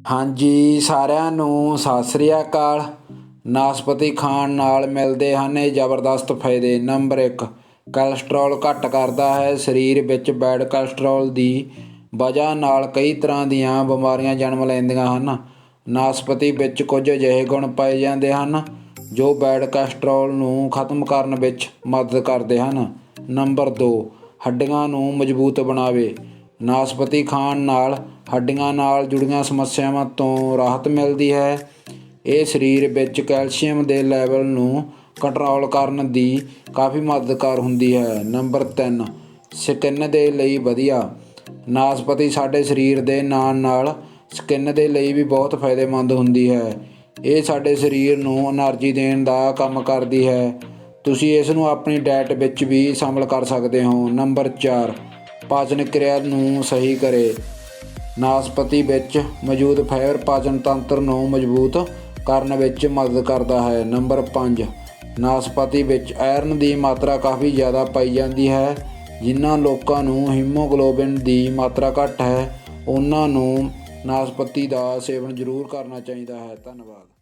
ਹਾਂਜੀ, ਸਾਰਿਆਂ ਨੂੰ ਸਤਿ ਸ੍ਰੀ ਅਕਾਲ। ਨਾਸਪਤੀ ਖਾਣ ਨਾਲ ਮਿਲਦੇ ਹਨ ਇਹ ਜ਼ਬਰਦਸਤ ਫਾਇਦੇ। ਨੰਬਰ 1 ਕੋਲੇਸਟ੍ਰੋਲ ਘੱਟ ਕਰਦਾ ਹੈ। ਸਰੀਰ ਵਿੱਚ ਬੈਡ ਕੋਲੇਸਟ੍ਰੋਲ ਦੀ ਵਜ੍ਹਾ ਨਾਲ ਕਈ ਤਰ੍ਹਾਂ ਦੀਆਂ ਬਿਮਾਰੀਆਂ ਜਨਮ ਲੈਂਦੀਆਂ ਹਨ। ਨਾਸਪਤੀ ਵਿੱਚ ਕੁਝ ਅਜਿਹੇ ਗੁਣ ਪਾਏ ਜਾਂਦੇ ਹਨ, ਜੋ ਬੈਡ ਕੋਲੇਸਟ੍ਰੋਲ ਨੂੰ ਖਤਮ ਕਰਨ ਵਿੱਚ ਮਦਦ ਕਰਦੇ ਹਨ। ਨੰਬਰ 2 ਹੱਡੀਆਂ ਨੂੰ ਮਜ਼ਬੂਤ ਬਣਾਵੇ। ਨਾਸਪਤੀ ਖਾਣ ਨਾਲ ਹੱਡੀਆਂ ਨਾਲ ਜੁੜੀਆਂ ਸਮੱਸਿਆਵਾਂ ਤੋਂ ਰਾਹਤ ਮਿਲਦੀ ਹੈ। ਇਹ ਸਰੀਰ ਵਿੱਚ ਕੈਲਸ਼ੀਅਮ ਦੇ ਲੈਵਲ ਨੂੰ ਕੰਟਰੋਲ ਕਰਨ ਦੀ ਕਾਫੀ ਮਦਦਗਾਰ ਹੁੰਦੀ ਹੈ। ਨੰਬਰ 3 ਸਕਿਨ ਦੇ ਲਈ ਵਧੀਆ। ਨਾਸਪਤੀ ਸਾਡੇ ਸਰੀਰ ਦੇ ਨਾਲ ਨਾਲ ਸਕਿਨ ਦੇ ਲਈ ਵੀ ਬਹੁਤ ਫਾਇਦੇਮੰਦ ਹੁੰਦੀ ਹੈ। ਇਹ ਸਾਡੇ ਸਰੀਰ ਨੂੰ એનર્ਜੀ ਦੇਣ ਦਾ ਕੰਮ ਕਰਦੀ ਹੈ। ਤੁਸੀਂ ਇਸ ਨੂੰ ਆਪਣੀ ਡਾਈਟ ਵਿੱਚ ਵੀ ਸ਼ਾਮਲ ਕਰ ਸਕਦੇ ਹੋ। ਨੰਬਰ 4 ਪਾਚਨ ਕਿਰਿਆ ਨੂੰ ਸਹੀ ਕਰੇ। ਨਾਸਪਤੀ ਵਿੱਚ ਮੌਜੂਦ ਫਾਈਬਰ ਪਾਚਨ ਤੰਤਰ ਨੂੰ ਮਜ਼ਬੂਤ ਕਰਨ ਵਿੱਚ ਮਦਦ ਕਰਦਾ ਹੈ। ਨੰਬਰ 5 ਨਾਸਪਤੀ ਵਿੱਚ ਆਇਰਨ ਦੀ ਮਾਤਰਾ ਕਾਫੀ ਜ਼ਿਆਦਾ ਪਾਈ ਜਾਂਦੀ ਹੈ ਜਿਨ੍ਹਾਂ ਲੋਕਾਂ ਨੂੰ ਹੀਮੋਗਲੋਬਿਨ ਦੀ ਮਾਤਰਾ ਘੱਟ ਹੈ, ਉਹਨਾਂ ਨੂੰ ਨਾਸਪਤੀ ਦਾ ਸੇਵਨ ਜ਼ਰੂਰ ਕਰਨਾ ਚਾਹੀਦਾ ਹੈ। ਧੰਨਵਾਦ।